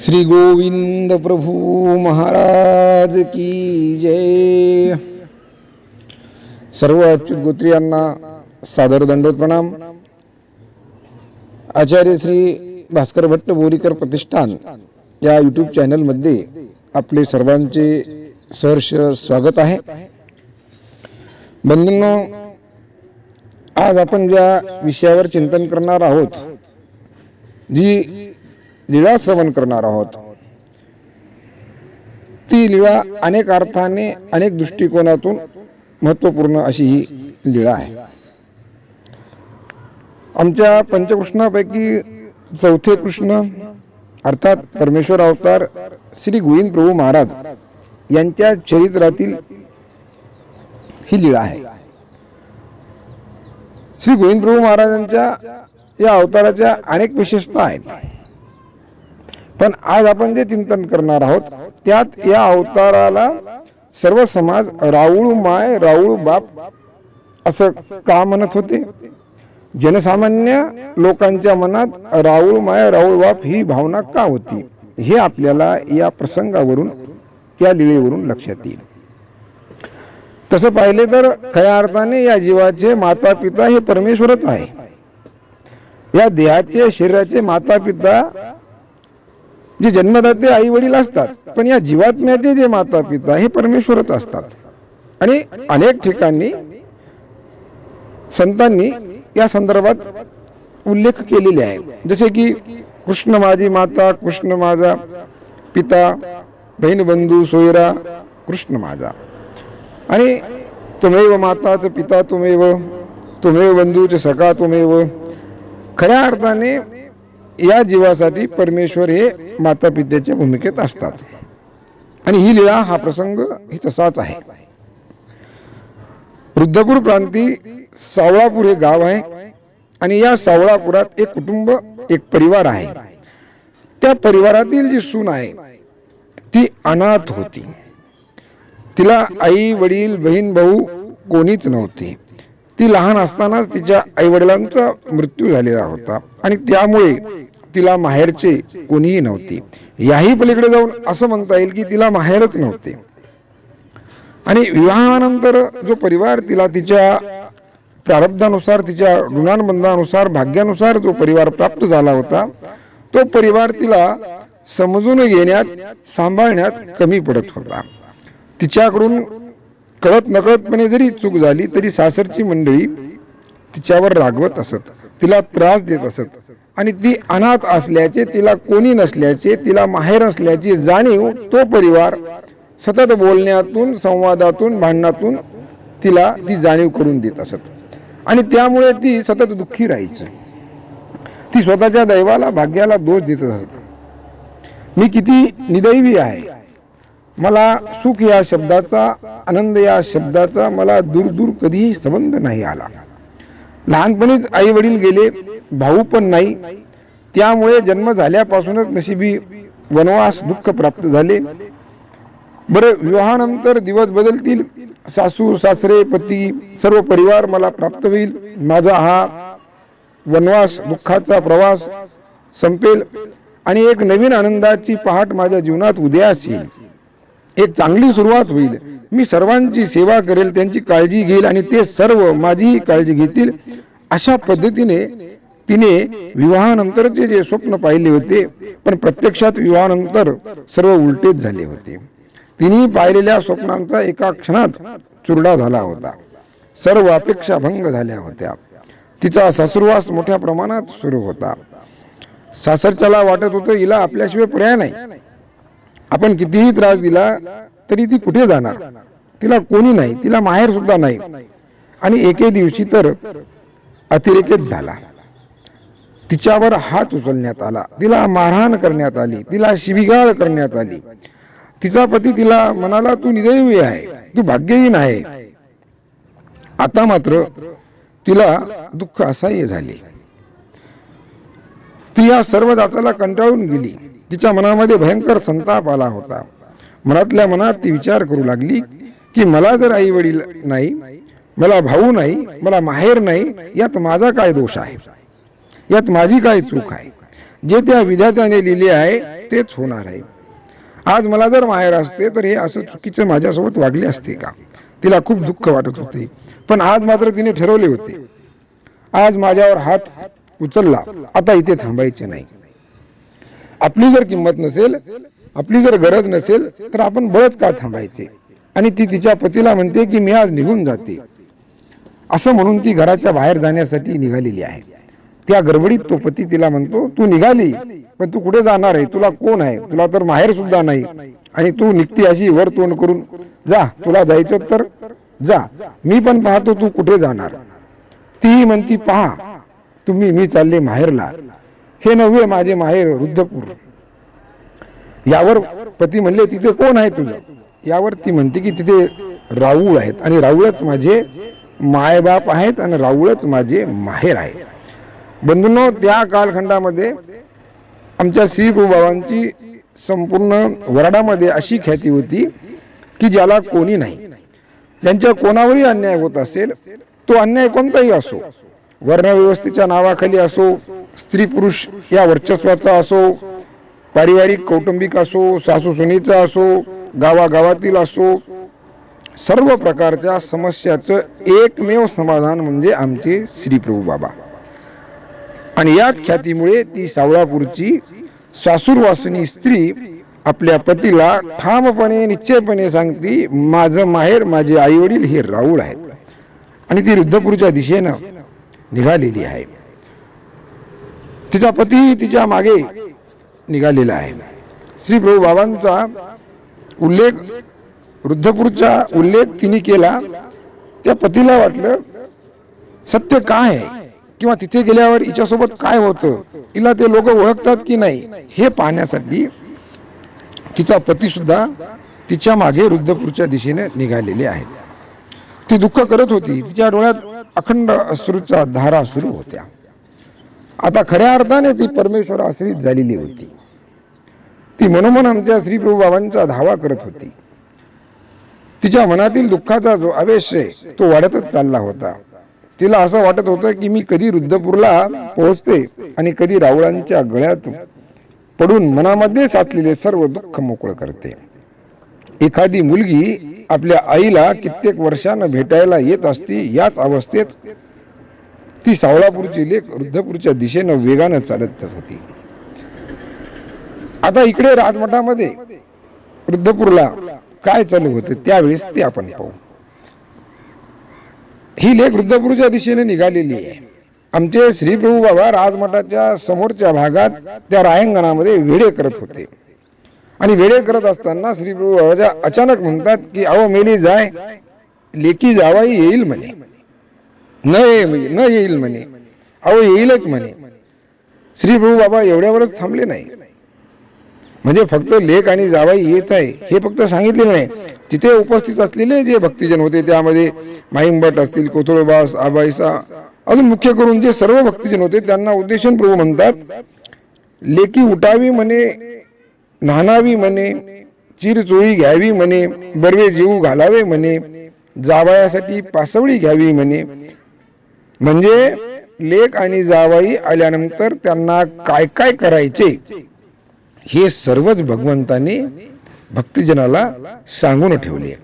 श्री गोविंद प्रभु महाराज की जय. सर्व अच्युत गोत्रियांना सादर दंडोत प्रणाम आचार्य श्री भास्कर भट्ट बोरीकर प्रतिष्ठान या यूट्यूब चॅनलमध्ये आपले सर्वांचे सहर्ष स्वागत आहे. बंधूंनो आज आपण ज्या विषयावर चिंतन करणार आहोत जी लीळा श्रवण करणार आहोत. ती लीळा अनेक अर्थाने अनेक दृष्टिकोनातून महत्त्वपूर्ण अशी ही लीळा आहे. आमच्या पंचकृष्णापैकी चौथे कृष्ण अर्थात परमेश्वर अवतार श्री गोविंद प्रभू महाराज यांच्या चरित्रातील ही लीळा आहे. श्री गोविंद प्रभू महाराजांच्या या अवताराच्या अनेक विशेषता आहेत. पण आज आपण जे चिंतन करणार आहोत त्यात या अवताराला सर्व समाज राऊळ माय राऊळ बाप असं का म्हणत होते? जनसामान्य लोकांच्या मनात राऊळ माय राऊळ बाप ही भावना का होती? हे आपल्याला या प्रसंगावरून या लीळेवरून लक्षात येईल. तसं पाहिले तर खऱ्या अर्थाने या जीवाचे माता पिता हे परमेश्वरच आहे. या देहाचे शरीराचे माता पिता जे जन्मदाते आई वडील असतात पण या जीवात्म्याचे जे माता पिता हे परमेश्वरच असतात. आणि अनेक ठिकाणी संतांनी या संदर्भात उल्लेख केलेले आहे जसे की कृष्ण माझी माता कृष्ण माझा पिता बहीण बंधू सोयरा कृष्ण माझा. आणि तुमेव माताच पिता तुमेव तुमेव बंधूचे सखा तुमेव. खऱ्या अर्थाने या जीवासाठी परमेश्वर हे माता पित्याच्या भूमिकेत असतात. आणि ही लीळा हा प्रसंग ही तसाच आहे. वृद्धपूर प्रांती सावळापूर हे गाव आहे. आणि या सावळापुरात एक कुटुंब एक परिवार आहे. त्या परिवारातील जी सून आहे ती अनाथ होती. तिला आई वडील बहीण भाऊ कोणीच नव्हते. ती लहान असतानाच तिच्या आईवडिलांचा मृत्यू झालेला होता. आणि त्यामुळे तिला माहेरचे कोणीही नव्हते. याही पलीकडे जाऊन असं म्हणता येईल की तिला माहेरच नव्हते. आणि विवाहानंतर जो परिवार तिला तिच्या प्रारब्धानुसार तिच्या ऋणानुबंधानुसार भाग्यानुसार जो परिवार प्राप्त झाला होता तो परिवार तिला समजून घेण्यात सांभाळण्यात कमी पडत होता. तिच्याकडून कळत नकळतपणे जरी चूक झाली तरी सासरची मंडळी तिच्यावर रागवत असत. तिला त्रास देत असत. आणि ती अनाथ असल्याचे तिला कोणी नसल्याचे तिला माहेर असल्याची जाणीव तो परिवार सतत बोलण्यातून संवादातून भांडणातून तिला ती जाणीव करून देत असत. आणि त्यामुळे ती सतत दुःखी राहायची. ती स्वतःच्या दैवाला भाग्याला दोष देत असत. मी किती निदैवी आहे मला सुख या शब्दाचा आनंद या शब्दाचा मला दूर दूर कधीही संबंध नाही आला. लहानपणीच आई वडील गेले भाऊ पण नाही. त्यामुळे जन्म झाल्यापासूनच नशिबी वनवास दुःख प्राप्त झाले. बरं विवाहानंतर दिवस बदलतील. सासू सासरे पती सर्व परिवार मला प्राप्त होईल. माझा हा वनवास दुःखाचा प्रवास संपेल आणि एक नवीन आनंदाची पहाट माझ्या जीवनात उदयास येईल. एक चांगली सुरुवात होईल. मी सर्वांची सेवा करेल त्यांची काळजी घेईल आणि ते सर्व माझीही काळजी घेतील. अशा पद्धतीने तिने विवाहानंतरचे जे स्वप्न पाहिले होते पण प्रत्यक्षात विवाहानंतर सर्व उलटेच झाले होते. तिने पाहिलेल्या स्वप्नांचा एका क्षणात चुरडा झाला होता. सर्व अपेक्षा भंग झाल्या होत्या. तिचा सासुरवास मोठ्या प्रमाणात सुरू होता. सासरच्याला वाटत होतं हिला आपल्याशिवाय पर्याय नाही. आपण कितीही त्रास दिला तरी ती कुठे जाणार? तिला कोणी नाही तिला माहेर सुद्धा नाही. आणि एके दिवशी तर अतिरेकच झाला. तिच्यावर हात उचलण्यात आला. तिला मारहाण करण्यात आली. तिला शिबिगाळ करण्यात आली. तिचा पती तिला म्हणाला तू निदैवी आहे. तू भाग्यहीन आहे. आता मात्र तिला दुःख असह्य झाले. ती या सर्व जाचाला कंटाळून गेली. तिच्या मनामध्ये भयंकर संताप आला होता. मनातल्या मनात ती विचार करू लागली की मला जर आई वडील नाही मला भाऊ नाही मला माहेर नाही यात माझा काय दोष आहे? यात माझी काय चूक आहे? जे त्या विधात्याने लिहिले आहे तेच होणार आहे. आज मला जर माहेर असते तर हे असं चुकीचं माझ्यासोबत वागले असते का? तिला खूप दुःख वाटत होते. पण आज मात्र तिने ठरवले होते. आज माझ्यावर हात उचलला. आता इथे थांबायचे नाही. आपली जर किंमत नसेल आपली जर गरज नसेल तर आपण बळच का थांबायचे? आणि ती तिच्या पतीला म्हणते की मी आज निघून जाते. असं म्हणून ती घराच्या बाहेर जाण्यासाठी निघालेली आहे. त्या गडबडीत तो पती तिला म्हणतो तू निघाली पण तू कुठे जाणार आहे? तुला कोण आहे? तुला तर माहेर सुद्धा नाही. आणि तू निघती अशी वर तोंड करून जा तुला जायचं तर जा. मी पण पाहतो तू कुठे जाणार. ती म्हणती पहा तुम्ही मी चालले माहेरला. हे नव्हे माझे माहेर वृद्धपूर यावर पती म्हणले तिथे कोण आहे तुझं? यावर ती म्हणते की तिथे राऊळ आहेत आणि राऊळच माझे मायबाप आहेत आणि राऊळच माझे माहेर आहे. बंधूंनो त्या कालखंडामध्ये आमच्या श्री बाबांची संपूर्ण वराडामध्ये अशी ख्याती होती की ज्याला कोणी नाही त्यांच्या कोणावरही अन्याय होत असेल तो अन्याय कोणताही असो वर्णव्यवस्थेच्या नावाखाली असो स्त्री पुरुष या वर्चस्वाचा असो पारिवारिक कौटुंबिक असो सासू सुनीचा असो गावागावातील असो सर्व प्रकारच्या समस्याचं एकमेव समाधान म्हणजे आमचे श्रीप्रभू बाबा. आणि याच ख्यातीमुळे ती सावळापूरची सासूरवासिनी स्त्री आपल्या पतीला ठामपणे निश्चयपणे सांगती माझं माहेर माझे आई वडील हे राऊळ आहेत. आणि ती रुद्धपूरच्या दिशेनं निघालेली आहे. तिचा पती तिच्यामागे निघालेला आहे. श्री प्रभू बाबांचा उल्लेख वृद्धपूरचा उल्लेख तिने केला. त्या पतीला वाटलं सत्य काय आहे? किंवा तिथे गेल्यावर हिच्यासोबत काय होतं? तिला ते लोक ओळखतात की नाही? हे पाहण्यासाठी तिचा पती सुद्धा तिच्यामागे वृद्धपूरच्या दिशेने निघालेले आहेत. ती दुःख करत होती. तिच्या डोळ्यात अखंड अश्रूचा धारा सुरू होत्या. आता खऱ्या अर्थाने ती परमेश्वर आश्रित झालेली होती. ती मनोमन आमच्या श्रीप्रभू बाबांचा धावा करत होती. तिच्या मनातील दुःखाचा जो आवेश आहे तो वाढतच चालला होता. तिला असं वाटत होतं की मी कधी रुद्धपूरला पोहोचते आणि कधी रावळांच्या गळ्यात पडून मनामध्ये साचलेले सर्व दुःख मोकळं करते. एखादी मुलगी आपल्या आईला कित्येक वर्षानं भेटायला येत असती याच अवस्थेत ती सावळापूरची लेख वृद्धपूरच्या दिशेनं वेगानं चालत होती. आता इकडे राजमठामध्ये वृद्धपूरला काय चालू होते त्यावेळेस ते आपण पाहू. ही लेख वृद्धपूरच्या दिशेने निघालेली आहे. आमचे श्रीप्रभू बाबा राजमठाच्या समोरच्या भागात त्या रायंगणामध्ये वेडे करत होते. आणि वेडे करत असताना श्रीप्रभू बाबाच्या अचानक म्हणतात की अहो मेली जाय लेकी जावाई येईल म्हणे. न ये न येईल म्हणे. अहो येईलच म्हणे. श्री प्रभू बाबा एवढ्यावरच थांबले नाही. म्हणजे फक्त लेख आणि जावाई येत आहे हे फक्त सांगितले नाही. तिथे उपस्थित असलेले जे भक्तिजन होते त्यामध्ये माईंभट असतील कोथळबास आबाईसा अजून मुख्य करून जे सर्व भक्तिजन होते त्यांना उद्देशून प्रभू म्हणतात लेकी उठावी म्हणे न्हाणावी म्हणे चिरचोळी घ्यावी म्हणे बर्वे जीव घालावे म्हणे जावयासाठी पासवळी घ्यावी म्हणे म्हणजे लेख आणि जावाई आल्यानंतर त्यांना काय काय करायचे हे सर्वच भगवंतांनी भक्तिजनाला सांगून ठेवले.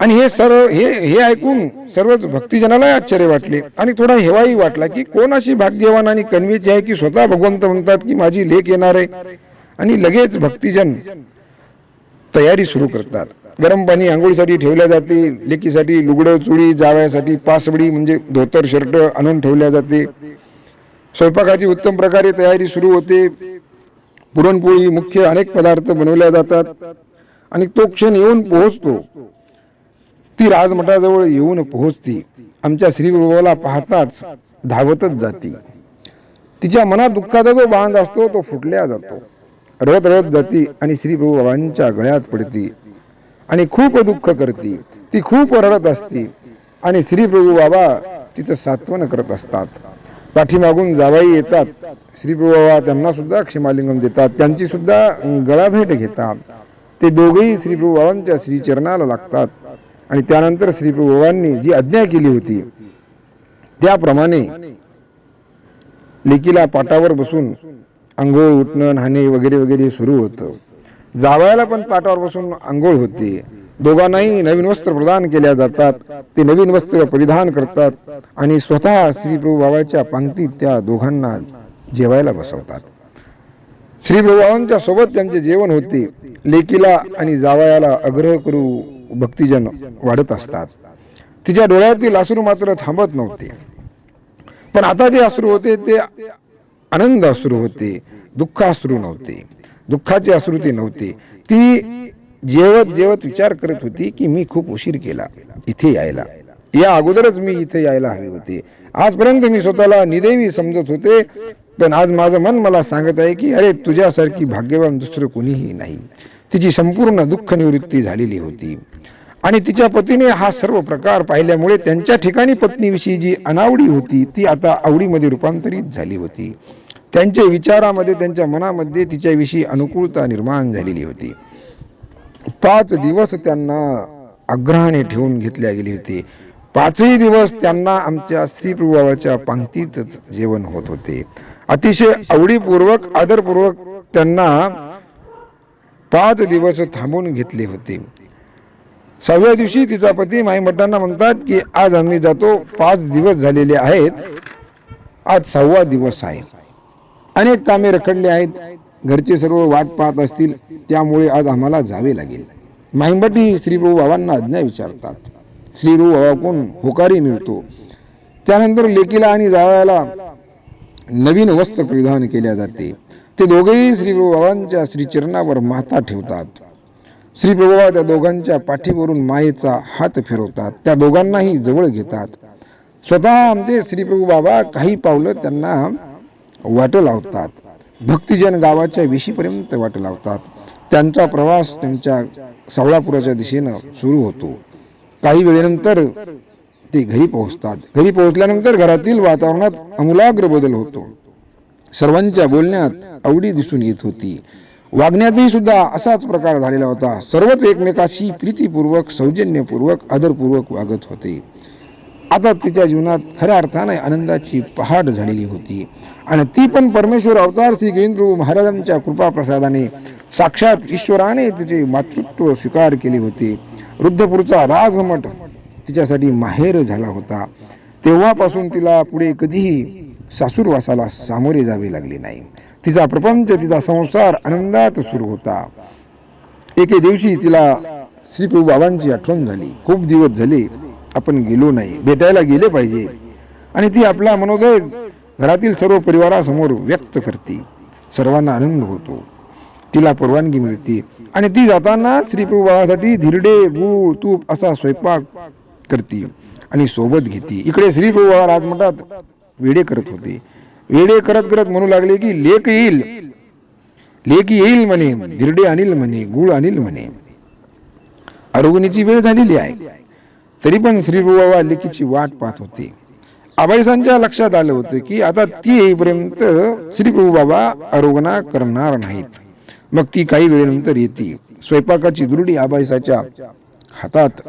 आणि हे सर्व हे हे ऐकून सर्वच भक्तिजनाला आश्चर्य वाटले आणि थोडा हेवाही वाटला की कोण अशी भाग्यवान आणि कन्वेची आहे की स्वतः भगवंत म्हणतात की माझी लेख येणार आहे? आणि लगेच भक्तिजन तयारी सुरू करतात. गरम पाणी आंघोळीसाठी ठेवल्या जाते लेकीसाठी लुगडं चुडी जावयासाठी पासवडी म्हणजे धोतर शर्ट आणून ठेवल्या जाते. स्वयंपाकाची उत्तम प्रकारे तयारी सुरू होते. पुरणपोळी मुख्य अनेक पदार्थ बनवल्या जातात आणि तो क्षण येऊन पोहोचतो. ती राजमठाजवळ येऊन पोहोचती. आमच्या श्री पाहताच धावतच जाती. तिच्या मनात दुःखाचा जो बांध असतो तो फुटल्या जातो. रथ रथ जाती आणि श्री बाबांच्या गळ्यात पडती. आणि खूप दुःख करती. ती खूप रडत असती. आणि श्री प्रभू बाबा तिचं सात्वन करत असतात. पाठीमागून जावाई येतात. श्री प्रभू बाबा त्यांना सुद्धा क्षमालिंगम देतात. त्यांची सुद्धा गळाभेट घेतात. ते दोघेही श्री प्रभू बाबांच्या श्रीचरणाला लागतात. आणि त्यानंतर श्री प्रभू बाबांनी जी आज्ञा केली होती त्याप्रमाणे लेकीला पाटावर बसून आंघोळ उठणं न्हाणे वगैरे वगैरे सुरू होतं. जावयाला पण पाठावर बसून आंघोळ होते. दोघांनाही नवीन वस्त्र प्रदान केल्या जातात. ते नवीन वस्त्र परिधान करतात आणि स्वतः श्री प्रभू बाबाच्या पंक्तीत त्या दोघांना जेवायला बसवतात. श्री प्रभूबाबांच्या सोबत त्यांचे जेवण होते. लेकीला आणि जावयाला आग्रह करू भक्तिजन वाढत असतात. तिच्या डोळ्यातील अश्रू मात्र थांबत नव्हते. पण आता जे अश्रू होते ते आनंद अश्रू होते. दुःख अश्रू नव्हते. दुःखाची अश्रू नव्हती. ती जेवत जेवत विचार करत होती की मी खूप उशीर केला इथे यायला. या अगोदरच मी इथे यायला हवे होते. आजपर्यंत मी स्वतःला निदेवी समजत होते पण आज माझं मन मला सांगत आहे की अरे तुझ्यासारखी भाग्यवान दुसरं कोणीही नाही. तिची संपूर्ण दुःख निवृत्ती झालेली होती. आणि तिच्या पतीने हा सर्व प्रकार पाहिल्यामुळे त्यांच्या ठिकाणी पत्नीविषयी जी अनावडी होती ती आता आवडीमध्ये रूपांतरित झाली होती. त्यांच्या विचारामध्ये त्यांच्या मनामध्ये तिच्याविषयी अनुकूलता निर्माण झालेली होती. पाच दिवस त्यांना आग्रहाने ठेवून घेतल्या गेली होती. पाचही दिवस त्यांना आमच्या स्त्रीप्रभावाच्या पंक्तीतच जेवण होत होते. अतिशय आवडीपूर्वक आदरपूर्वक त्यांना पाच दिवस थांबून घेतले होते. सहाव्या दिवशी तिचा पती माई मठांना म्हणतात की आज आम्ही जातो पाच दिवस झालेले आहेत. आज सहावा दिवस आहे. अनेक कामे रखडली आहेत. घरचे सर्व वाट पाहत असतील त्यामुळे आज आम्हाला जावे लागेल. माहिंबटी श्रीप्रभू बाबांना आज्ञा विचारतात. श्रीप्रभू बाबाकडून होकारी मिळतो. त्यानंतर लेकीला आणि जावयाला नवीन वस्त्र परिधान केल्या जाते. ते दोघेही श्रीभाऊ बाबांच्या श्रीचरणावर माथा ठेवतात. श्री त्या दोघांच्या पाठीवरून मायेचा हात फिरवतात. त्या दोघांनाही जवळ घेतात. स्वतः आमचे श्रीप्रभू बाबा काही पावलं त्यांना वाट लावतात. भक्तिजन गावाच्या विशीपर्यंत वाट लावतात. त्यांचा प्रवास त्यांच्या सावळापुराच्या दिशेनं सुरू होतो. काही वेळेनंतर ते घरी पोहोचतात. घरी पोहोचल्यानंतर घरातील वातावरणात अमूलाग्र बदल होतो. सर्वांच्या बोलण्यात आवडी दिसून येत होती. वागण्यातही सुद्धा असाच प्रकार झालेला होता. सर्वच एकमेकाशी प्रीतीपूर्वक सौजन्यपूर्वक आदरपूर्वक वागत होते. आता तिच्या जीवनात खऱ्या अर्थाने आनंदाची पहाट झालेली होती. आणि ती पण परमेश्वर अवतार श्री गेंद्रू महाराजांच्या कृपा प्रसादाने साक्षात ईश्वराने तिचे मातृत्व स्वीकार केले होते. रुद्धपूरचा राजमठ तिच्यासाठी माहेर झाला होता. तेव्हापासून तिला पुढे कधीही सासूरवासाला सामोरे जावे लागले नाही. तिचा प्रपंच तिचा संसार आनंदात सुरू होता. एके दिवशी तिला श्री प्रभू बाबांची आठवण झाली. खूप दिवस झाले. आपण गेलो नाही. भेटायला गेले पाहिजे. आणि ती आपला मनोदय घरातील सर्व परिवारासमोर व्यक्त करते. सर्वांना आनंद होतो. तिला परवानगी मिळते. आणि ती जाताना श्री प्रभू धिरडे गूळ तूप असा स्वयंपाक करते. आणि सोबत घेते. इकडे श्री प्रभू राजमठात वेडे करत होते. वेडे करत करत म्हणू लागले की लेख येईल. लेख येईल म्हणे. धिरडे आणील म्हणे. गुळ आणील म्हणे. अरोगणीची वेळ झालेली आहे. तरी पण श्री बाबा लेकीची वाट पाहत होते. आबाईसांच्या लक्षात आलं होतं की आता ती येईपर्यंत श्री बाबा आरोगणा करणार नाहीत. मग ती काही वेळेनंतर येते. स्वयंपाकाची दुरडी आबाईसाच्या हातात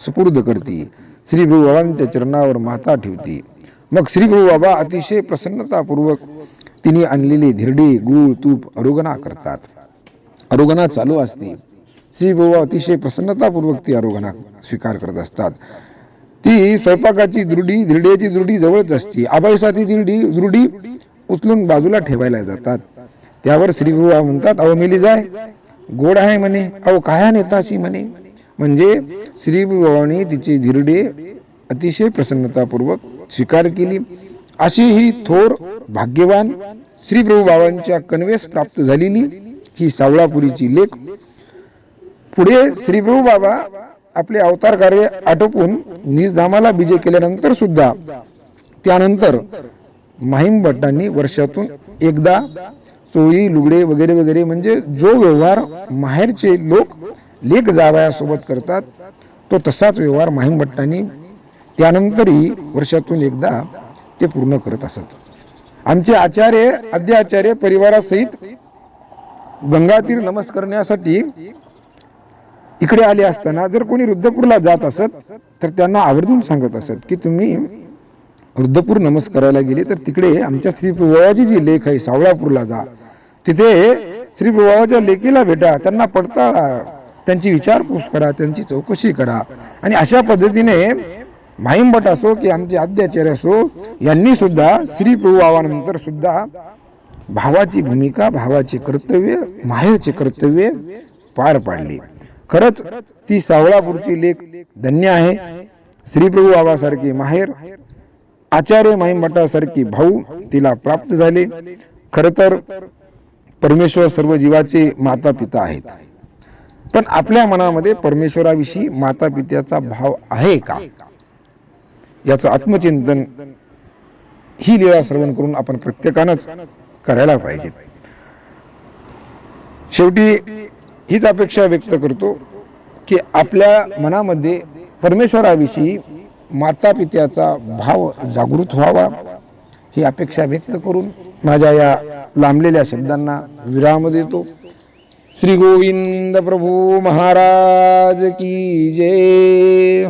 सुपूर्द करते. श्री बाबांच्या चरणावर माता ठेवते. मग श्री बाबा अतिशय प्रसन्नतापूर्वक तिने आणलेले धिरडे गूळ तूप अरोगणा करतात. अरोगणा चालू असते. श्री बाबा अतिशय प्रसन्नतापूर्वक ती आरोग्याना स्वीकार करत असतात. ती स्वयंपाकाची दृढी धिरड्याची दृढी जवळच असते. आबाईसा ती दृढी उचलून बाजूला ठेवायला जातात. त्यावर श्री म्हणतात अहो मिली जाय. गोड आहे म्हणे. अहो काय नेताशी म्हणे. म्हणजे श्री बाबांनी तिचे धिरडे अतिशय प्रसन्नतापूर्वक स्वीकार केली. अशी ही थोर भाग्यवान श्री प्रभू बाबांच्या कन्वेस प्राप्त झालेली ही सावळापुरीची लेख पुढे श्रीभू बाबा आपले अवतार कार्य आटोपून निजधामाला विजय केल्यानंतर सुद्धा त्यानंतर माहीम भट्टांनी वर्षातून एकदा चोळी लुगडे वगैरे वगैरे म्हणजे जो व्यवहार माहेरचे लोक लेख जावयासोबत करतात तो तसाच व्यवहार माहीम भट्टांनी त्यानंतरही वर्षातून एकदा ते पूर्ण करत असत. आमचे आचार्य आद्याचार्य परिवारासहित गंगातीर नमस्कारण्यासाठी इकडे आले असताना जर कोणी रुद्धपूरला जात असत तर त्यांना आवर्जून सांगत असत की तुम्ही रुद्रपूर नमस्कारायला गेले तर तिकडे आमच्या श्रीप्रभावाची जी लेख आहे सावळापूरला जा. तिथे श्री प्रभावाच्या भेटा त्यांना पडताळा त्यांची विचारपूस करा त्यांची चौकशी करा. आणि अशा पद्धतीने माईंभट असो की आमचे आद्याचार्य असो यांनी सुद्धा श्रीप्रभावानंतर सुद्धा भावाची भूमिका भावाचे कर्तव्य माहेरचे कर्तव्य पार पाडली. खरंच ती सावळापूरची लेख धन्य आहे. श्रीप्रभू बाबासारखी माहेर आचार्य माईमठासारखी भाऊ तिला प्राप्त झाले. खर तर परमेश्वर सर्व जीवाचे माता पिता आहेत. पण आपल्या मनामध्ये परमेश्वराविषयी माता पित्याचा भाव आहे का? याचं आत्मचिंतन ही लीळा श्रवण करून आपण प्रत्येकानंच करायला पाहिजे. शेवटी हीच अपेक्षा व्यक्त करतो की आपल्या मनामध्ये परमेश्वराविषयी माता पित्याचा भाव जागृत व्हावा ही अपेक्षा व्यक्त करून माझ्या या लांबलेल्या शब्दांना विराम देतो. श्री गोविंद प्रभू महाराज की जय.